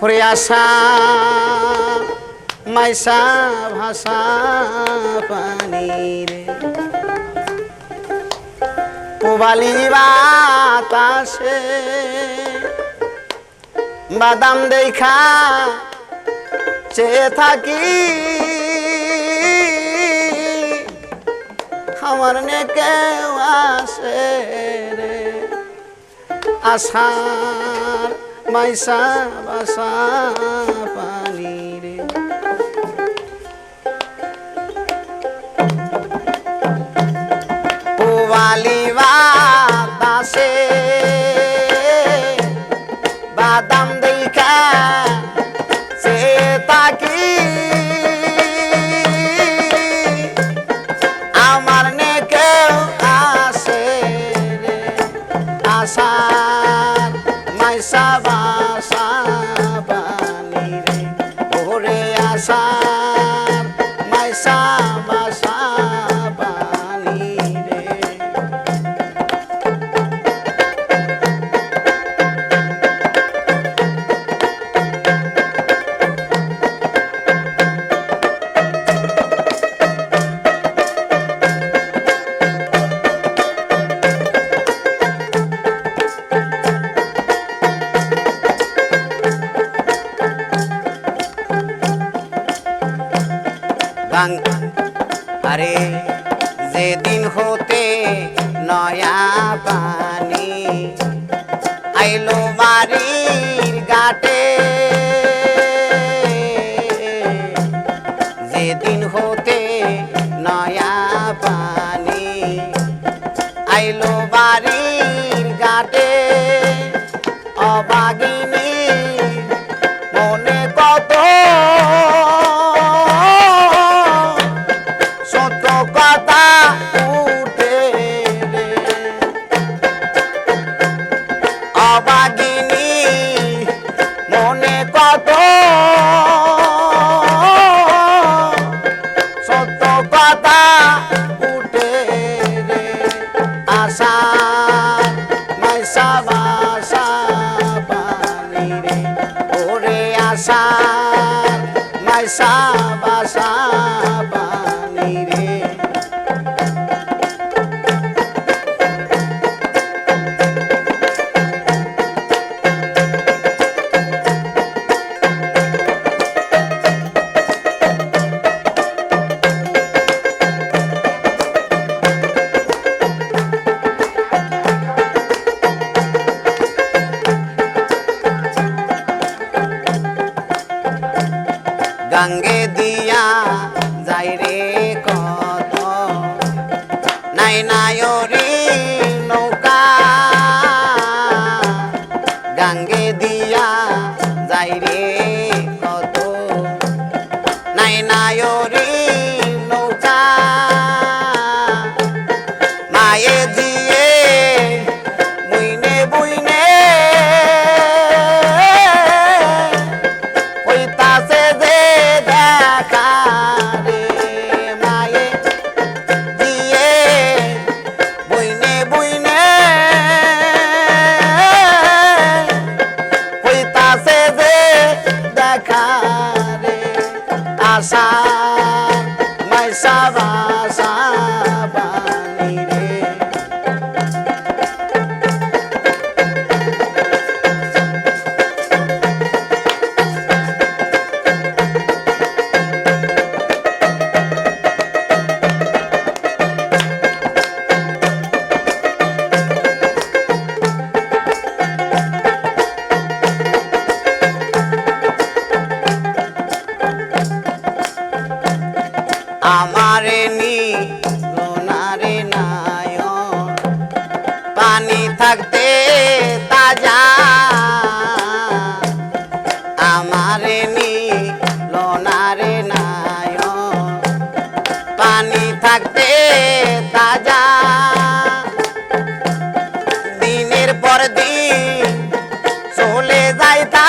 করে আসা, মাইসা ভাষা পানি রে পুবালি বাতাসে বাদাম দেখা চেয়ে থাকি। আমার নে কেউ আসে রে আশার মাইসা বাসা পানি রে। পুবালি বাতাসে গাং আরে যেদিন হতে নয়া পানি আইলো বাড়ির গাটে যেদিন হতে নয়া পানি আইলো বাড়ির গাটে অবাগিনী, মনে কত কত? সত্য কথা উঠে রে আশা মাইসা বাসা পানি রে। ওরে আশা মাইসা বাসা গাঙ্গে দিয়া যাই রে কত? নাই নায়রি আমারে নি লোনারে নাই পানি থাকতে তাজা। দিনের পর দিন চলে যায় তা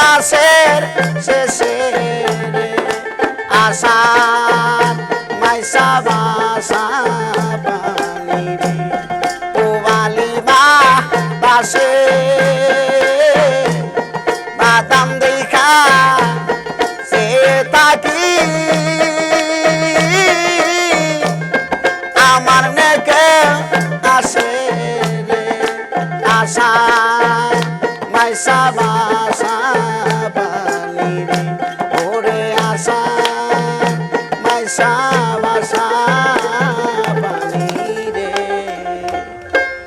মাসের শেষে